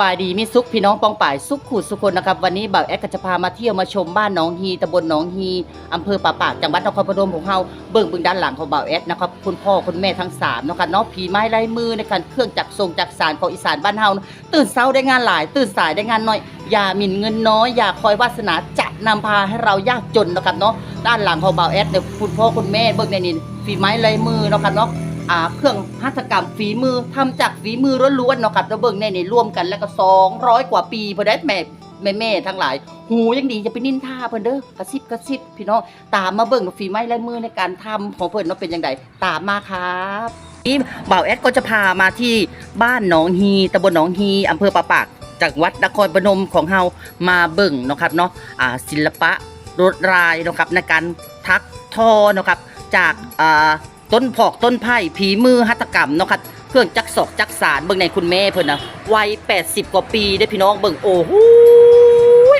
บายดีมีสุขพี่น้องปองป่ายสุขขูดสุขคนนะครับวันนี้บ่าวแอดก็จะพามาเที่ยวมาชมบ้านหนองฮีตำบลหนองฮีอำเภอป่าปากจังหวัดนครพนมของเฮาเบิ่งเบิ่งด้านหลังของบ่าวแอดนะครับคุณพ่อคุณแม่ทั้งสามนะครับเนาะผีไม้ลายมือในการเครื่องจักรทรงจักรสารของอีสานบ้านเฮาตื่นเช้าได้งานหลาย ตื่นสายได้งานน้อยอย่าหมิ่นเงินน้อยอย่าคอยวาสนาจะนำพาให้เรายากจนนะครับเนาะด้านหลังของบ่าวแอดเนี่ยคุณพ่อคุณแม่เบิ่งในนี่ฝีไม้ลายมือนะครับเนาะ อ่าเครื่องหัตถกรรมฝีมือทำจากฝีมือล้วนๆเนาะครับแล้วเบิ่งในในร่วมกันแล้วก็200 กว่าปีพิ่นได้แม่แม่แม่ๆทั้งหลาย หูยังดีจะไปนินทาเพิ่นเด้อกระซิบกระซิบพี่น้องตามมาเบิ่งฝีไม้ลายมือในการทำของเพิ่นเนาะเป็นจังไดตามมาครับนี่บ่าวแอดก็จะพามาที่บ้านหนองฮีตำบลหนองฮีอำเภอปะปากจากวัดนครพนมของเฮามาเบิ่งเนาะครับเนาะอ่าศิลปะรวดลายเนาะครับในการทักทอเนาะครับจากอ่า ต้นพอกต้นไผ่ผีมือหัตถกรรมเนาะครับเครื่องจักสอกจักสารเบิ่งในคุณแม่เพิ่นนะวัย 80 กว่าปีได้พี่น้องเบิ่งโอ้โห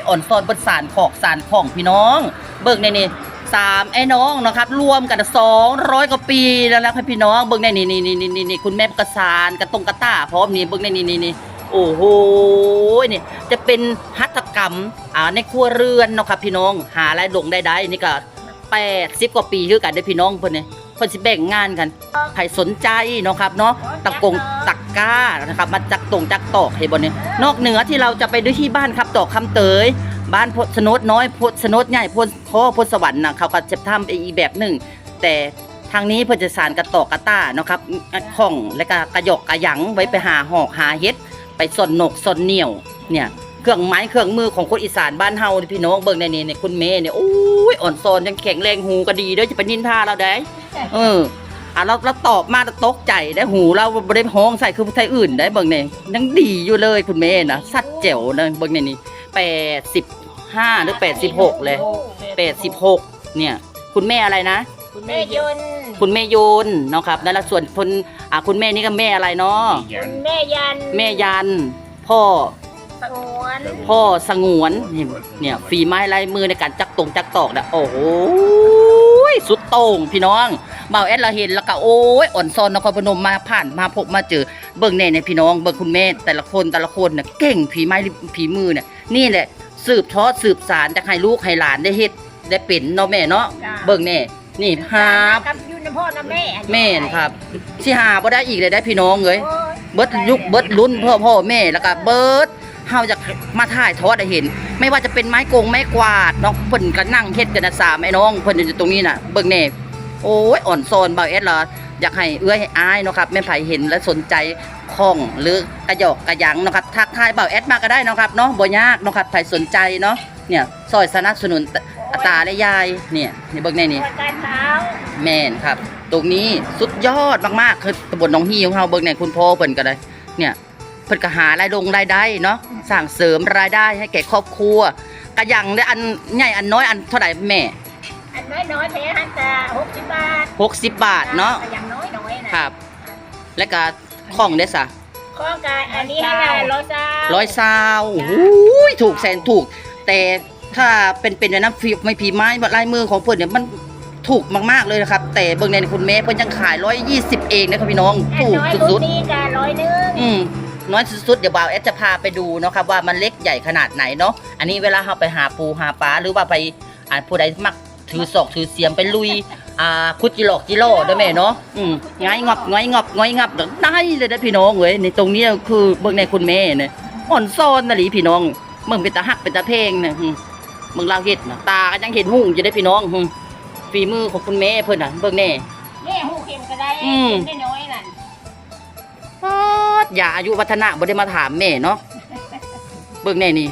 อ่อนซอนบนสารขอกสารของพี่น้อง เบิ่งในนี่สามไอ้น้องเนาะครับรวมกัน200กว่าปีแล้วนะครับพี่น้องเบิ่งในนี่นี่นี่นี่นี่คุณแม่กระสานกระตรงกระต้าพร้อมนี่เบิ่งในนี่นี่นี่โอ้โหนี่จะเป็นหัตถกรรมอ่าในครัวเรือนเนาะครับพี่น้องหารายลงได้ได้นี่ก็80กว่าปีคือกันได้พี่น้องเพิ่นเนี่เพิ่นสิแบ่งงานกันใครสนใจเนาะครับเนาะตะกงตักก้านะครับมาจักตรงจักตอกเฮบนเนี่ยนอกเหนือที่เราจะไปด้วยที่บ้านครับตอกคำเตย บ้านพดสนดน้อยพดสนดใหญ่พดคอพดสวรรค์นะเขาก็จะทำอีแบบหนึ่ง แต่ทางนี้เพิ่นจะสานกระตอกกระต้าเนาะครับข้องและก็กระยอกกระหยังไว้ไปหาหอกหาเฮ็ด ไปสนนกสนเหนียวเนี่ยเครื่องไม้เครื่องมือของคนอีสานบ้านเฮาพี่น้องเบิ่งในนี่เนี่ยคุณเมย์เนี่ยโอ้ยอ่อนซอนยังแข็งแรงหูก็ดีเด้อจะไปนินทาเราได้ เอออะเราเราตอบมาแล้วตกใจได้หูเราบ่ได้ห้องใส่คือผู้ไทยอื่นได้เบิ่งเนี่ยยังดีอยู่เลยคุณเมย์นะสัดแจ๋วนะเบิ่งในนี่แปดสิบห้าหรือแปดสิบหกเลยแปดสิบหกเนี่ย คุณแม่อะไรนะ คุณแม่ยนต์คุณแม่โยนเนาะครับนั่นละส่วนคนอะคุณแม่นี่ก็แม่อะไรเนาะคุณแม่ยัน แม่ยัน พ่อสงวนพ่อสงวนเนี่ยเนี่ยฝีไม้ลายมือในการจักตรงจักตอกนะโอ้โห สุดโต่งพี่น้องเบาแอดเราเห็นแล้วก็โอ้ยอ่อนซอนนครพนมมาผ่านมาพบมาเจอเบิ่งแน่เนี่ยพี่น้องเบิ่งคุณแม่แต่ละคนแต่ละคนเนี่ยเก่งฝีไม้ฝีมือเนี่ยนี่แหละสืบทอดสืบสารจากให้ลูกให้หลานได้เฮ็ดได้เป็นเนาะแม่เนาะเบิ่งแน่นี่หากับอยูนพ่อนะแม่แม่นครับสิหาบ่ได้อีกเลยได้พี่น้องเอ้ย โอ้ยเบิดยุคเบิดรุ่นพ่อพ่อแม่แล้วก็เบิด เฮาจะมาถ่ายทอดให้เห็น ไม่ว่าจะเป็นไม้กงไม้กวาดน้องเพิ่นก็นั่งเฮ็ดกันนะสามไอ้น้องเพิ่นอยู่ตรงนี้น่ะเบิ่งแน่โอ้ยอ่อนโซนเบาเอสล่ะอยากให้เอื้อยให้อายเนาะครับแม่ไผ่เห็นและสนใจของหรือกระหยอกกระยังเนาะครับทักทายเบาเอสมาก็ได้เนาะครับเนาะบ่ยากเนาะครับไผ่สนใจเนาะเนี่ยซอยสนับสนุนตาและยายเนี่ยนี่เบิ่งแน่นี่หัวใจเท้าแม่นครับ ตรงนี้สุดยอดมากๆคือตำบลหนองฮีของเราเบิ่งเน่คุณพ่อเพิ่นก็ได้เนี่ย เพิ่นก็หารายลงรายได้เนาะสร้างเสริมรายได้ให้แก่ครอบครัวกระยังได้อันใหญ่อันน้อยอันเท่าไหร่แม่ อันน้อยน้อยๆแพ้ฮันจะหกสิบบาท60บาทเนาะอย่างน้อยน้อยๆนะครับ และก็ของได้ซะข้องกายอันนี้ให้ได้ร้อยซาร้อยซาวโอ้ยถูกแสนถูก แต่ถ้าเป็นเป็นในน้ำฟีไม่ผีไม้ลายมือของเพิ่นเนี่ยมันถูกมากๆเลยนะครับ แต่เบิ่งในคุณแม่เพิ่นยังขาย120เองนะครับพี่น้องอันถูกน้อยสุลูดกๆนี้จะร้อยหนึงอืม น้อยสุดๆเดี๋ยวบ่าวแอดจะพาไปดูเนาะครับว่ามันเล็กใหญ่ขนาดไหนเนาะอันนี้เวลาเราไปหาปูหาปลาหรือว่าไปอ่าผู้ใดมักถือศอกถือเสียมไปลุยอ่าคุดจิหลอกจิโลได้ไหมเนาะอืมง่ายงอบง่ายงอบง่ายงับเดี๋ยวได้เลยนะพี่น้องเว้ยในตรงเนี้ยคือเบิ่งในคุณแม่เนี่ยอ่อนซ่อนนะหลีพี่น้องเบิ่งเป็นตาหักเป็นตาเพลงเนี่ยอืมเบิ่งเราเฮ็ดนะตาก็ยังเห็นหุ่งอยู่ได้อพี่น้องอืมฝีมือของคุณแม่เพิ่นน่ะเบิ่งแน่แม่หูเข็มก็ได้อืมเข็มน้อยๆนั่น ป๊าดอย่าอายุวัฒนะบ่ได้มาถามแม่เนาะเบิ่งแน่นี่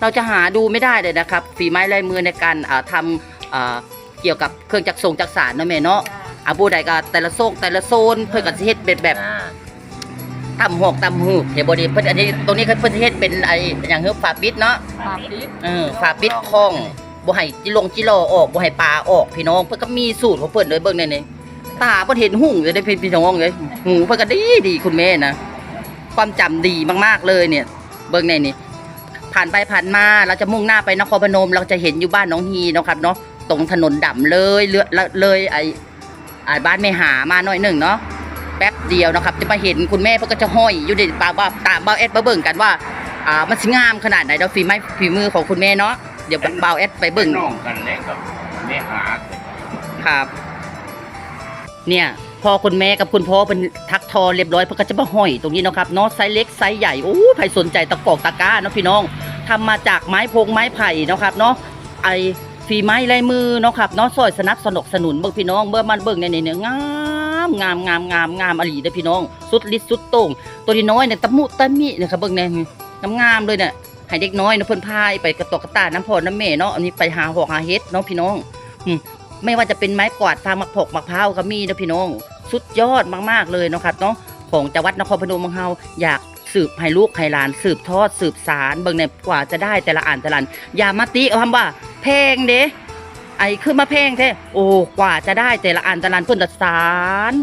เราจะหาดูไม่ได้เลยนะครับ ฝีไม้ลายมือในการอ่าทำอ่าเกี่ยวกับเครื่องจักรทรงจักรสารเนาะแม่เนาะอาบูใดก็แต่ละโซกแต่ละโซนเพื่อกันสิเฮ็ดเป็นแบบอ่าตำหอกตำหูกเดี๋ยวบ่ดีเพิ่นอันนี้ตรงนี้เพิ่นสิเฮ็ดเป็นไอ้อย่างเฮือฝาปิดเนาะปาปิดเออฝาปิดคล่องบ่ให้จิลงจิโลออกบ่ให้ปลาออกพี่น้องเพิ่นก็มีสูตรของเพิ่นเลยเบิ่งแน่นี่ตาเพิ่นเห็นหุ่งเลยได้พี่น้องเลยหูเพิ่นก็ดีดีคุณแม่นะ ความจำดีมากๆเลยเนี่ย เบิ่งในนี่ผ่านไปผ่านมาเราจะมุ่งหน้าไปนครพนม เราจะเห็นอยู่บ้านน้องฮีเนาะครับเนาะตรงถนนดำเลยเลือเลยไอไอบ้านไม่หามาหน่อยหนึ่งเนาะไปป๊บเดียวนะครับ จะมาเห็นคุณแม่เพิ่นก็จะห้อยอยู่ในตาบ้าตามเบาแอดมาเบิ่งกันว่าอ่ามันสิงามขนาดไหนเดี๋ยวฝีไม้ฝีมือของคุณแม่เนาะเดี๋ยวเบาแอดไปเบิ่งน้องกันเลยกับแม่หาครับ เนี่ย พอคุณแม่กับคุณพ่อเป็นทักทอเรียบร้อยเพิ่นก็จะมาห้อยตรงนี้นะครับเนาะไซส์เล็กไซส์ใหญ่โอ้ใครสนใจตะกอกตะกร้าเนาะพี่น้องทำมาจากไม้พงไม้ไผ่เนาะครับเนาะไอฝีไม้ลายมือเนาะครับเนาะซอยสนับสนุกสนุนเบิ่งพี่น้องเมื่อมันเบิ่งในเนี่ยงามงามงามงามงามอลีเด้อพี่น้อง สุดฤทธิ์สุดโต่งตัวนี้น้อยเนี่ยตะมุตะมิเนี่ยครับเบิ่งแน่งามงามๆเลยเนี่ยให้เด็กน้อยเนาะเพิ่นพายไปกระตอกกระตาน้ำพอน้ำแม่เนาะอันนี้ไปหาหอกหาเฮ็ดเนาะพี่น้องไม่ว่าจะเป็นไม้กวาดฟางมะพร้าวมะพร้าวก็มีนะพี่น้อง สุดยอดมากๆเลยเนาะครับเนาะของจังหวัดนครพนมของเฮาอยากสืบให้ลูกให้หลาน สืบทอดสืบสารเบิ่งในกว่าจะได้แต่ละอ่านแต่ละอันอย่ามาติเอาคำว่าแพงเด้ไอ้ขึ้นมาแพงแท้โอ้กว่าจะได้แต่ละอ่านแต่ละอันเพิ่นจะสาร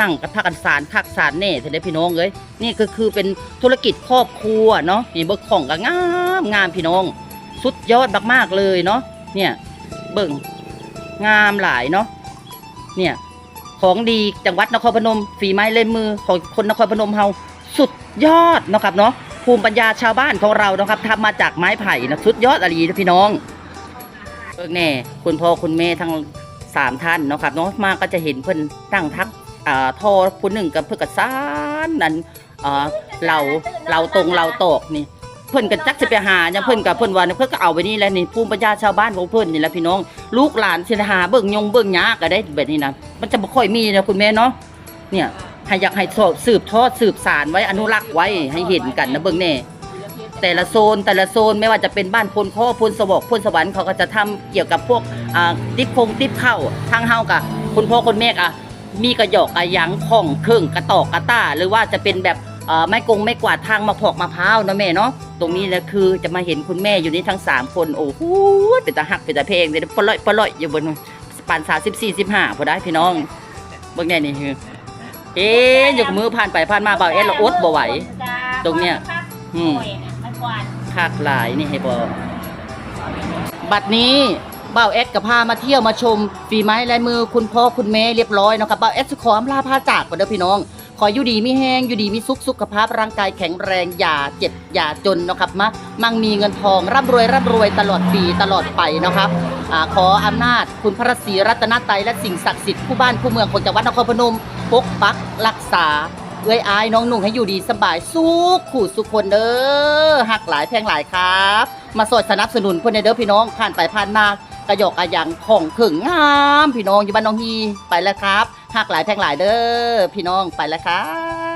นั่งกับพักกันสารคักสารแน่เถอะเด้พี่น้องเอ้ยนี่ก็คือเป็นธุรกิจครอบครัวเนาะนี่เบิ่งของก็งามงามพี่น้อง สุดยอดมากๆเลยเนาะเนี่ยเบิ่งงามหลายเนาะเนี่ย ของดีจังหวัดนครพนม ฝีไม้ลายมือของคนนครพนมเฮาสุดยอดนะครับเนาะภูมิปัญญาชาวบ้านของเราเนาะครับทำมาจากไม้ไผ่นะสุดยอดอะไรนะพี่น้องเบิ่งแน่คุณพ่อคุณแม่ทั้งสามท่านเนาะครับเนาะมาก็จะเห็นเพิ่นตั้งทักอ่าทอผู้หนึ่งกับเพื่อกระสานนั่นอ่าเราเราตรงเราตอกนี่ เพิ่นกันจักสิไปหาเนี่ยเพิ่นกับเพิ่นว่าเนี่ยเพิ่นก็เอาไปนี่แหล้วนี่ภูมิปัญญาชาวบ้านของเพิ่นนี่แหละพี่น้อง ลูกหลานสิหาเบิ่งยงเบิ่งหยาก็ได้แบบนี้นะมันจะบ่ค่อยมีนะคุณแม่เนาะเนี่ยให้อยากให้สอบสืบทอดสืบสารไว้อนุรักษ์ไว้ให้เห็นกันนะเบิ่งแน่แต่ละโซนแต่ละโซนไม่ว่าจะเป็นบ้านพลข้อพลสวกพลสวรรค์เขาก็จะทำเกี่ยวกับพวกอ่าติ๊บคงติ๊บเข้าทางเฮากะคุณพ่อคุณแม่กะมีกระหยอกกระยังข้องเครื่องกระตอกกระต้า หรือว่าจะเป็นแบบ ไม้กงไม้กวาดทางมะพร้าวมะพร้าวนะแม่เนาะตรงนี้แหละคือจะมาเห็นคุณแม่อยู่นี่ทั้งสามคนโอ้โหเป็นตาหักเป็นตาเพลงเลยปล่อยปล่อยอยู่บนปานสามสิบสี่สิบห้าพอได้พี่น้องเบิ่งไงนี่คือเอ๊ะยกมือผ่านไปผ่านมาเบาเอ็ดเราอดบ่ไหว ตรงเนี้ยอืมมักวาดคากหลายนี่ให้บอกบัดนี้เบ้าเอสกับพามาเที่ยวมาชมฝีไม้ลายมือคุณพ่อคุณแม่เรียบร้อยเนาะครับเบ้าเอสขออำลาพาจากก่อนเด้อพี่น้อง ขออยู่ดีมีแห้งอยู่ดีมีสุขสุขภาพร่างกายแข็งแรงอย่าเจ็บอย่าจนนะครับมามั่งมีเงินทองร่ำรวยร่ำรวยตลอดปีตลอดไปนะครับอาขออำนาจคุณพระศรีรัตนตรัยและสิ่งศักดิ์สิทธิ์ผู้บ้านผู้เมืองของจังหวัดนครพนมปกปักรักษาเอ้ยอายน้องหนุ่งให้อยู่ดีสบายสุขขู่สุขคนเด้อหักหลายแพงหลายครับ มาสดสนับสนุนคนในเด้อพี่น้องผ่านไปผ่านมากระยอกกระยังของขึงงาม พี่น้องอยู่บ้านน้องฮีไปแล้วครับ หักหลายแพงหลายเด้อพี่น้องไปแล้วครับ